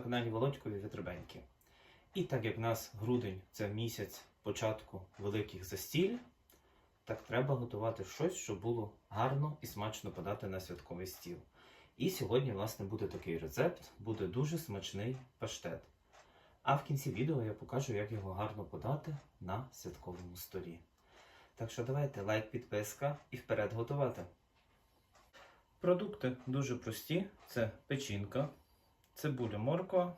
каналі Володькові Витребеньки. І так як в нас грудень це місяць початку великих застіль, так треба готувати щось, щоб було гарно і смачно подати на святковий стіл. І сьогодні, власне, буде такий рецепт, буде дуже смачний паштет. А в кінці відео я покажу, як його гарно подати на святковому столі. Так що давайте лайк, підписка і вперед готувати. Продукти дуже прості: це печінка, цибуля, морква,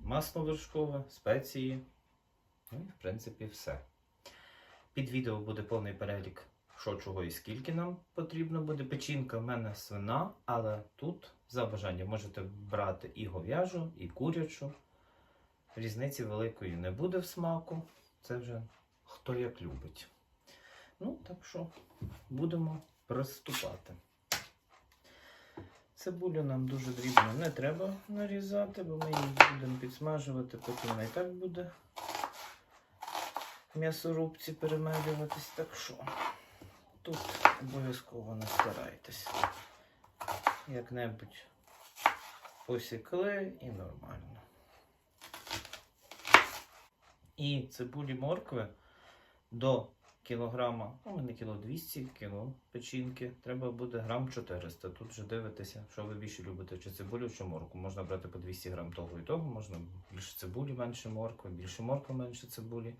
масло вершкове, спеції. Ну і, в принципі, все. Під відео буде повний перелік, що чого і скільки нам потрібно буде. Печінка в мене свина, але тут за бажанням можете брати і говяжу, і курячу. Різниці великої не буде в смаку. Це вже хто як любить. Ну, так що будемо приступати. Цибулю нам дуже дрібно не треба нарізати, бо ми її будемо підсмажувати, потім вона і так буде в м'ясорубці перемелюватись. Так що тут обов'язково не старайтесь. Як-небудь посікли і нормально. І цибулі моркви до кілограма, ну, мене кіло 200, кіло печінки, треба буде грам 400. Тут вже дивитеся, що ви більше любите, чи цибулю, чи морку. Можна брати по 200 грам того і того, можна більше цибулі, менше моркви, більше моркви, менше цибулі.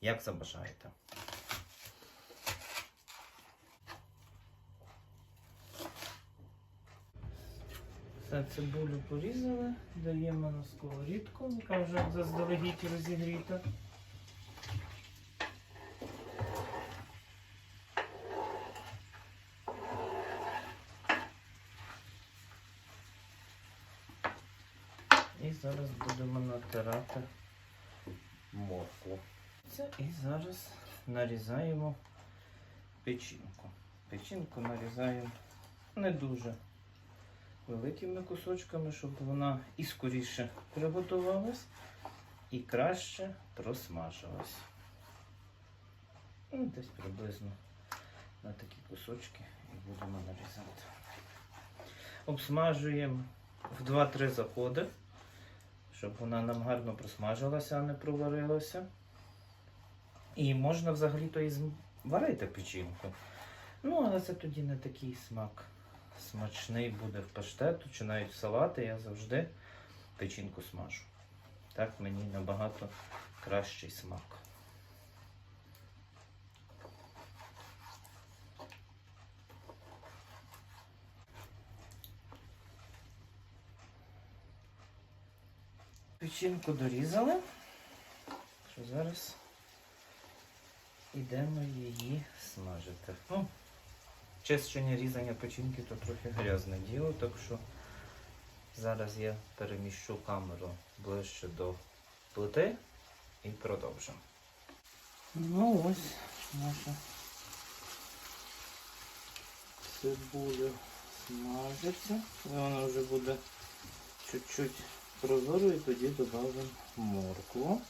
Як забажаєте. Все, цибулю порізали, даємо на сковорідку, яка вже заздалегідь розігріта. І зараз будемо натирати моркву. Це і зараз нарізаємо печінку. Печінку нарізаємо не дуже великими кусочками, щоб вона і скоріше приготувалась, і краще просмажилась. Ну, Десь приблизно на такі кусочки і будемо нарізати. Обсмажуємо в 2-3 заходи, щоб вона нам гарно просмажилася, а не проварилася. І можна взагалі-то і зварити печінку. Ну, але це тоді не такий смак смачний буде в паштету чи навіть в салати, я завжди печінку смажу. Так мені набагато кращий смак. Печінку дорізали, що зараз йдемо її смажити. Ну, Чищення різання печінки то трохи грязне діло, так що зараз я переміщу камеру ближче до плити і продовжимо. Ну ось наша цибуля смажиться. Вона вже буде чуть-чуть прозорою, тоді додамо моркву.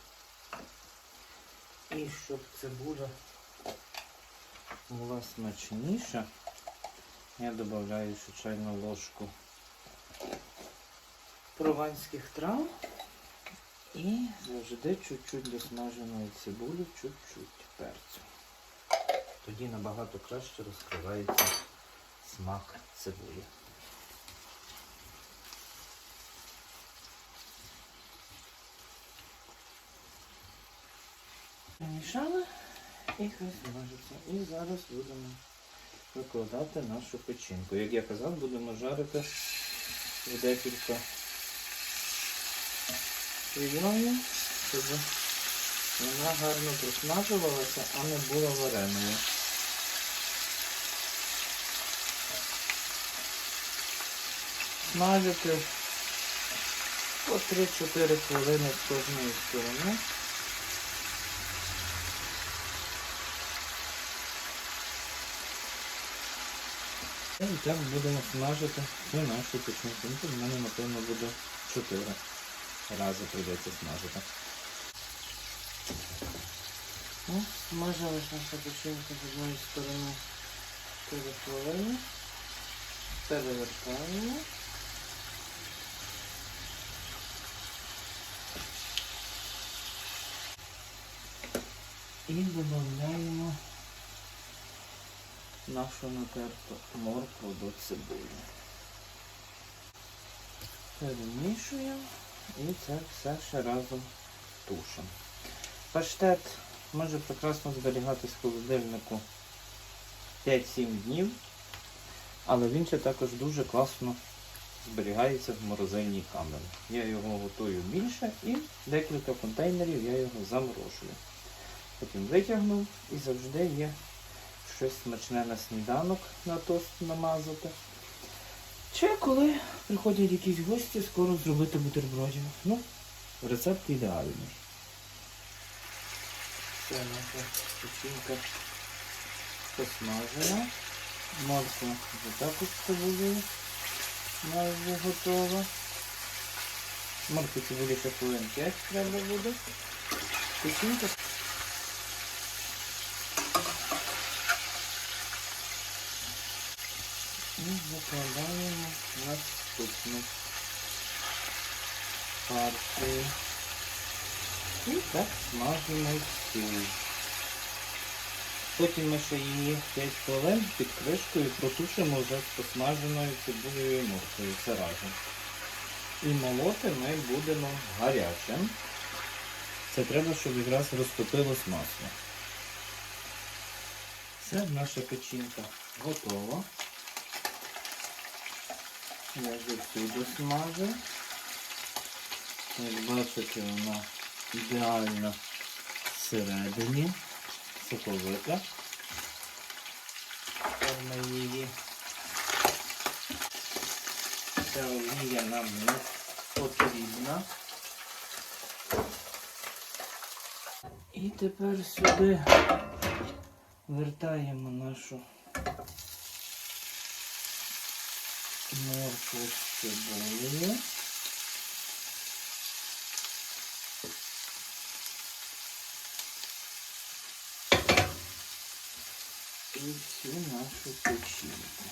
І щоб цибуля була смачніша, я додаю ще чайну ложку прованських трав і завжди чуть-чуть до цибулі, чуть-чуть перцю. Тоді набагато краще розкривається смак цибулі. Помішали і хай смажиться. І зараз будемо викладати нашу печінку. Як я казав, будемо жарити в декілька рівною, щоб вона гарно просмажувалася, а не була вареною. Смажити по 3-4 хвилини з кожної сторони. Ну, і так будемо смажити ну, всю нашу пічницю. Ну, тут в мене, напевно, буде 4 рази прийдеться смажити. Ну, Смажилась наша печінка з однієї сторони переплавлення. Перевертаємо. І додаємо нашу натерту моркву до цибулі. Перемішуємо і це все ще разом тушимо. Паштет може прекрасно зберігатись в холодильнику 5-7 днів, але він ще також дуже класно зберігається в морозильній камері. Я його готую більше і декілька контейнерів я його заморожую. Потім витягнув і завжди є щось смачне на сніданок на тост намазати. Чи коли приходять якісь гості, скоро зробити бутербродів. Ну, рецепт ідеальний. Це наша печінка посмажена. Морква вже також з цибулею майже готова. Моркву цибулі ще хвилин 5 треба буде. Печінка. І закладаємо наступну партію. І так смажимо всю. Потім ми ще її 5 хвилин під кришкою протушимо вже з посмаженою цибулею і морквою. Це разом. І молоти ми будемо гарячим. Це треба, щоб якраз розтопилось масло. Все, наша печінка готова. Я вже всю досмажив. Як бачите, вона ідеально всередині, соковита. Тепер ми її. Ця олія нам не потрібна. І тепер сюди вертаємо нашу моркву з цибулею. І всю нашу печінку.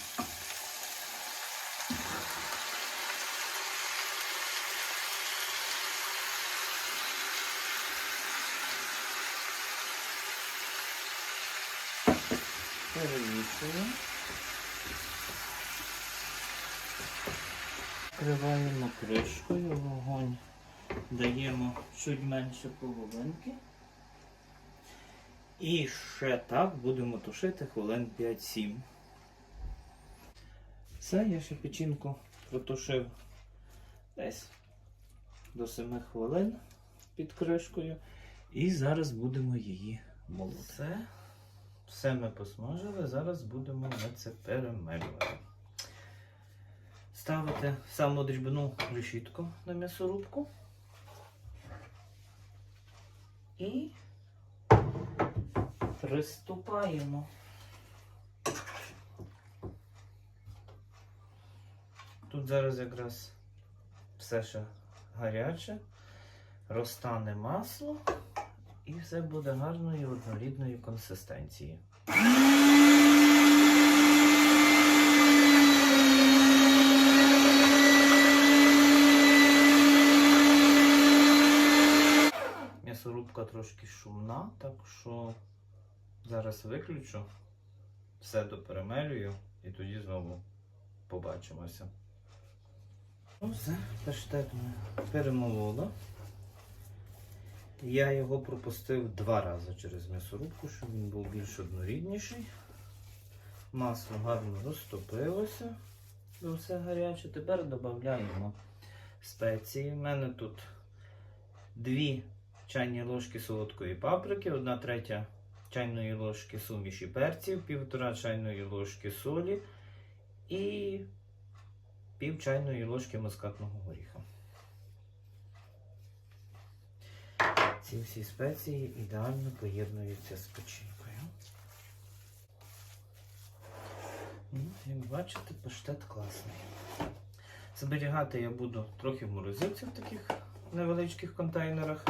Перемішуємо. Накриваємо кришкою, вогонь даємо чуть менше половинки. І ще так будемо тушити хвилин 5-7. Все, я ще печінку протушив десь до 7 хвилин під кришкою. І зараз будемо її молоти. Все, все ми посмажили, зараз будемо ми це перемелювати. Ставити саму дрібну решітку на м'ясорубку. І приступаємо. Тут зараз якраз все ще гаряче, розтане масло і все буде гарної однорідної консистенції. М'ясорубка трошки шумна, так що зараз виключу, все доперемелюю і тоді знову побачимося. Ну все, паштет ми перемолола. Я його пропустив два рази через м'ясорубку, щоб він був більш однорідніший. Масло гарно розтопилося, все гаряче. Тепер додаємо спеції. У мене тут дві чайні ложки солодкої паприки, одна третя чайної ложки суміші перців, півтора чайної ложки солі і пів чайної ложки мускатного горіха. Ці всі спеції ідеально поєднуються з печінкою. Як бачите, паштет класний. Зберігати я буду трохи в морозилці в таких невеличких контейнерах.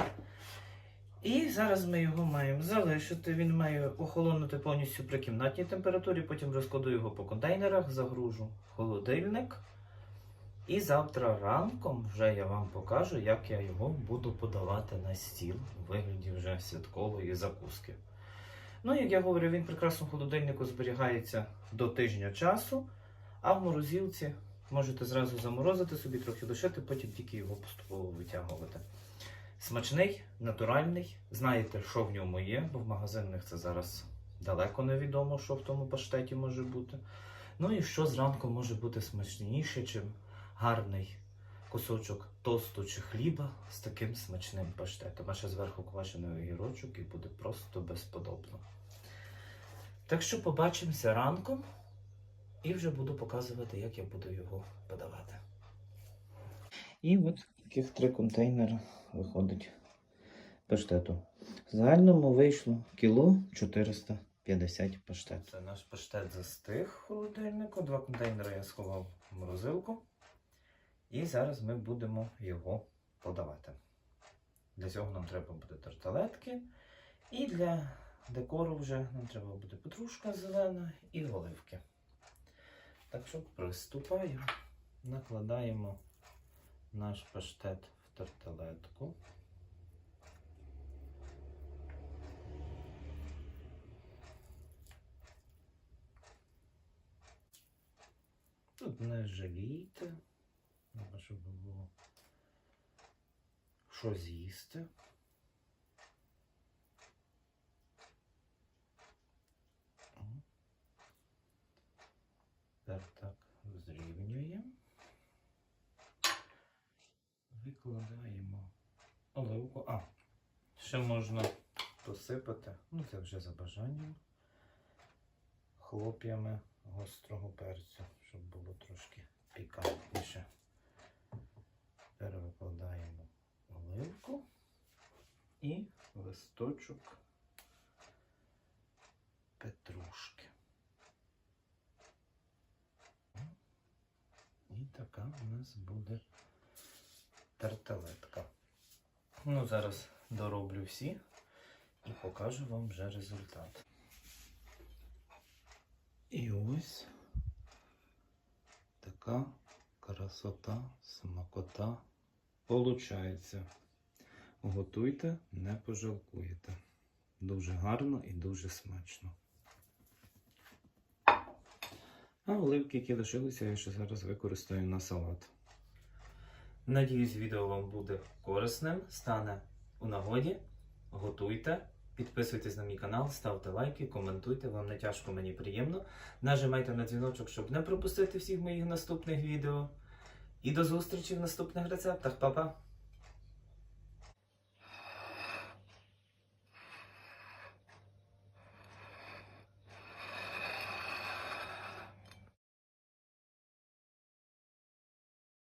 І зараз ми його маємо залишити. Він має охолонути повністю при кімнатній температурі, потім розкладу його по контейнерах, загружу в холодильник. І завтра ранком вже я вам покажу, як я його буду подавати на стіл у вигляді вже святкової закуски. Ну, як я говорю, він прекрасно в холодильнику зберігається до тижня часу, а в морозилці можете зразу заморозити собі, трохи душити, потім тільки його поступово витягувати. Смачний, натуральний. Знаєте, що в ньому є, бо в магазинних це зараз далеко невідомо, що в тому паштеті може бути. Ну і що зранку може бути смачніше, чим гарний кусочок тосту чи хліба з таким смачним паштетом. А ще зверху квашений огірочок і буде просто безподобно. Так що побачимося ранком і вже буду показувати, як я буду його подавати. І от таких три контейнери виходить паштету. В загальному вийшло кіло 450 паштету. Це наш паштет застиг в холодильнику. Два контейнери я сховав в морозилку. І зараз ми будемо його подавати. Для цього нам треба буде тарталетки. І для декору вже нам треба буде петрушка зелена і оливки. Так що приступаємо. Накладаємо наш паштет в тарталетку. Тут не жалійте. Треба, щоб було що з'їсти. Тепер так Викладаємо оливку. А, ще можна посипати, ну це вже за бажанням, хлоп'ями гострого перцю, щоб було трошки пікантніше. Тепер викладаємо оливку і листочок петрушки. І така у нас буде тарталетка. Ну, зараз дороблю всі і покажу вам вже результат. І ось така красота, смакота получається. Готуйте, не пожалкуєте. Дуже гарно і дуже смачно. А оливки, які лишилися, я ще зараз використаю на салат. Надіюсь, відео вам буде корисним, стане у нагоді. Готуйте, підписуйтесь на мій канал, ставте лайки, коментуйте, вам не тяжко, мені приємно. Нажимайте на дзвіночок, щоб не пропустити всіх моїх наступних відео. І до зустрічі в наступних рецептах. Па-па!